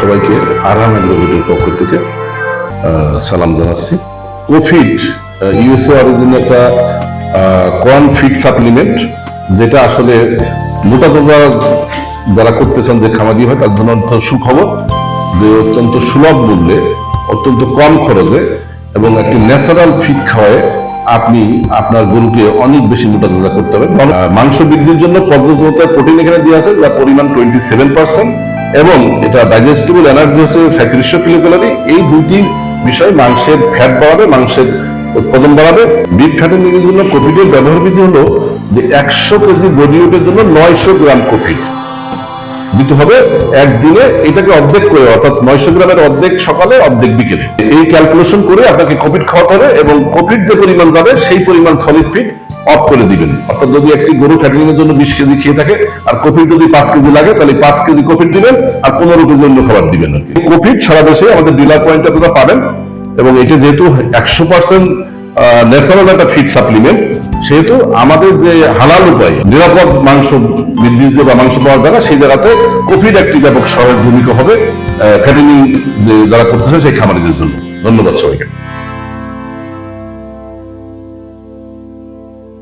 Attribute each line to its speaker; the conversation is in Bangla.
Speaker 1: সবাইকে আরাম এগ্রোভেটের পক্ষ থেকে সালাম জানাচ্ছি। কোফিড ইউএসএ অরিজিন একটা কর্ন ফিড সাপ্লিমেন্ট, যেটা আসলে মোটা তাজা যারা করতেছেন যে খামারি হয়, তার জন্য অত্যন্ত সুখবর, যে অত্যন্ত সুলভ মূল্যে, অত্যন্ত কম খরচে এবং একটি ন্যাচারাল ফিড খাওয়ায় আপনি আপনার গরুকে অনেক বেশি মোটা তাজা করতে হবে। মাংস বৃদ্ধির জন্য পর্যাপ্ত প্রোটিন এখানে দিয়ে আছে, যার পরিমাণ টোয়েন্টি সেভেন পার্সেন্ট এবং এটা ডাইজেস্টিবল এনার্জি হচ্ছে সাঁত্রিশশো কিলোক্যালোরি এই দুইটি বিষয় মাংসের ফ্যাট বাড়াবে, মাংসের উৎপাদন বাড়াবে। বিগ ফ্যাটের নির্মাণের জন্য কোভিডের ব্যবহার বিধি হলো যে একশো কেজি বডি ওয়েটের জন্য নয়শো গ্রাম কোভিড দিতে হবে একদিনে এটাকে অর্ধেক করে, অর্থাৎ নয়শো গ্রামের অর্ধেক সকালে, অর্ধেক বিকেলে। এই ক্যালকুলেশন করে আপনাকে কোভিড খাওয়াতে হবে এবং কোভিড যে পরিমাণ যাবে, সেই পরিমাণ সলিড ফিড অফ করে দিবেন। অর্থাৎ যদি একটি গরু ফ্যাটিং এর জন্য বিশ কেজি খেয়ে থাকে, আর কোভিড যদি পাঁচ কেজি লাগে, তাহলে পাঁচ কেজি কোভিড দিবেন, আর পনেরো কেজি অন্য খাবার দিবেন কোভিড সারা দেশে আমাদের ডিলার পয়েন্ট আপনারা পাবেন, এবং এটা যেহেতু একশো পার্সেন্ট ন্যাচারাল একটা ফিড সাপ্লিমেন্ট সেহেতু আমাদের যে হালাল উপায়, নিরাপদ মাংস বৃদ্ধির বা মাংস পাওয়ার জায়গা, সেই জায়গাতে কোভিড একটি ব্যাপক সহায়ক ভূমিকা হবে ফ্যাটিনিং যারা করতেছে সেই খামারিদের জন্য। ধন্যবাদ সবাইকে।